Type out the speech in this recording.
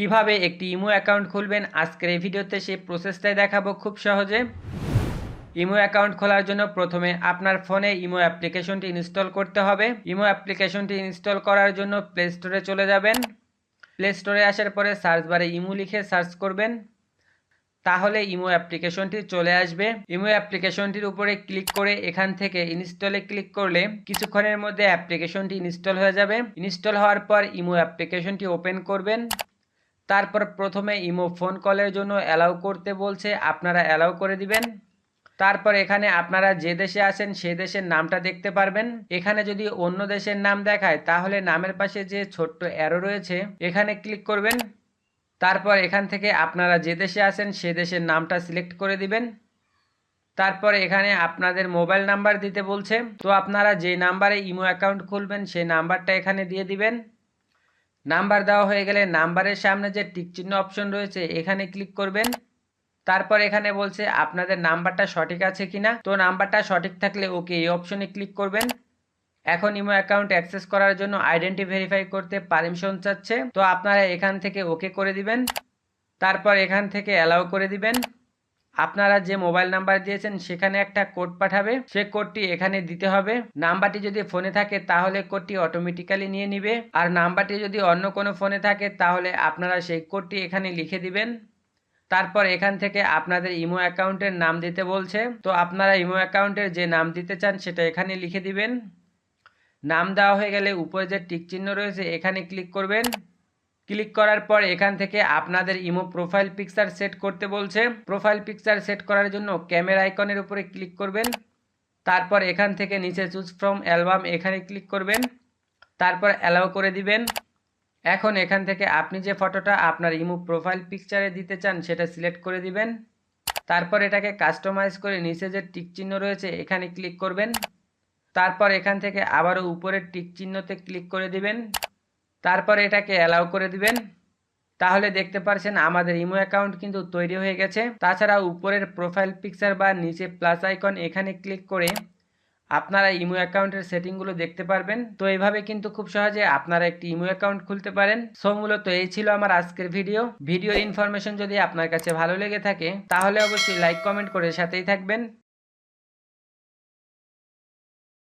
কীভাবে একটি imo account খুলবেন? আজকের এই ভিডিওতে সেই প্রসেসটাই দেখাবো খুব সহজে। ইমো অ্যাকাউন্ট খোলার জন্য প্রথমে আপনার ফোনে ইমো অ্যাপ্লিকেশনটি ইনস্টল করতে হবে। ইমো অ্যাপ্লিকেশনটি ইনস্টল করার জন্য প্লে স্টোরে চলে যাবেন। প্লে স্টোরে আসার পরে সার্চ বারে ইমো লিখে সার্চ করবেন। তাহলে ইমো অ্যাপ্লিকেশনটি চলে আসবে। ইমো অ্যাপ্লিকেশনটির উপরে ক্লিক করে এখান থেকে ইনস্টলে ক্লিক করলে কিছুক্ষণের মধ্যে অ্যাপ্লিকেশনটি ইনস্টল হয়ে যাবে। ইনস্টল হওয়ার পর ইমো অ্যাপ্লিকেশনটি ওপেন করবেন। তারপর প্রথমে ইমো ফোন কলের জন্য অ্যালাউ করতে বলছে, আপনারা অ্যালাউ করে দিবেন। তারপর এখানে আপনারা যে দেশে আসেন সে দেশের নামটা দেখতে পারবেন। এখানে যদি অন্য দেশের নাম দেখায়, তাহলে নামের পাশে যে ছোট্ট অ্যারো রয়েছে, এখানে ক্লিক করবেন। তারপর এখান থেকে আপনারা যে দেশে আসেন সে দেশের নামটা সিলেক্ট করে দিবেন। তারপর এখানে আপনাদের মোবাইল নাম্বার দিতে বলছে। তো আপনারা যে নাম্বারে ইমো অ্যাকাউন্ট খুলবেন সেই নাম্বারটা এখানে দিয়ে দিবেন। নাম্বার দেওয়া হয়ে গেলে নাম্বারের সামনে যে টিক চিহ্ন অপশন রয়েছে, এখানে ক্লিক করবেন। তারপর এখানে বলছে আপনাদের নাম্বারটা সঠিক আছে কিনা। তো নাম্বারটা সঠিক থাকলে ওকে এই অপশনে ক্লিক করবেন। এখন ইমো অ্যাকাউন্ট অ্যাক্সেস করার জন্য আইডেন্টি ভেরিফাই করতে পারমিশন চাচ্ছে। তো আপনারা এখান থেকে ওকে করে দিবেন। তারপর এখান থেকে অ্যালাউ করে দিবেন। আপনারা যে মোবাইল নাম্বার দিয়েছেন, সেখানে একটা কোড পাঠাবে। সে কোডটি এখানে দিতে হবে। নাম্বারটি যদি ফোনে থাকে, তাহলে কোডটি অটোমেটিক্যালি নিয়ে নিবে। আর নাম্বারটি যদি অন্য কোনো ফোনে থাকে, তাহলে আপনারা সেই কোডটি এখানে লিখে দিবেন। তারপর এখান থেকে আপনাদের ইমো অ্যাকাউন্টের নাম দিতে বলছে। তো আপনারা ইমো অ্যাকাউন্টের যে নাম দিতে চান, সেটা এখানে লিখে দিবেন। নাম দেওয়া হয়ে গেলে উপরে যে টিক চিহ্ন রয়েছে, এখানে ক্লিক করবেন। ক্লিক করার পর এখান থেকে আপনাদের ইমো প্রোফাইল পিকচার সেট করতে বলছে। প্রোফাইল পিকচার সেট করার জন্য ক্যামেরা আইকনের উপরে ক্লিক করবেন। তারপর এখান থেকে নিচে চুজ ফ্রম অ্যালবাম এখানে ক্লিক করবেন। তারপর অ্যালাউ করে দিবেন। এখন এখান থেকে আপনি যে ফটোটা আপনার ইমো প্রোফাইল পিকচারে দিতে চান সেটা সিলেক্ট করে দিবেন। তারপর এটাকে কাস্টমাইজ করে নিচে যে টিক চিহ্ন রয়েছে এখানে ক্লিক করবেন। তারপর এখান থেকে আবারও উপরের টিক চিহ্নতে ক্লিক করে দিবেন। তারপর এটাকে অ্যালাউ করে দিবেন। তাহলে দেখতে পারছেন আমাদের ইমো অ্যাকাউন্ট কিন্তু তৈরি হয়ে গেছে। তাছাড়া উপরের প্রোফাইল পিকচার বা নিচে প্লাস আইকন এখানে ক্লিক করে আপনারা ইমো অ্যাকাউন্টের সেটিংগুলো দেখতে পারবেন। তো এইভাবে কিন্তু খুব সহজে আপনারা একটি ইমো অ্যাকাউন্ট খুলতে পারেন। সো মূলত এই ছিল আমার আজকের ভিডিও ভিডিও ইনফরমেশন যদি আপনার কাছে ভালো লেগে থাকে, তাহলে অবশ্যই লাইক কমেন্ট করে সাথেই থাকবেন।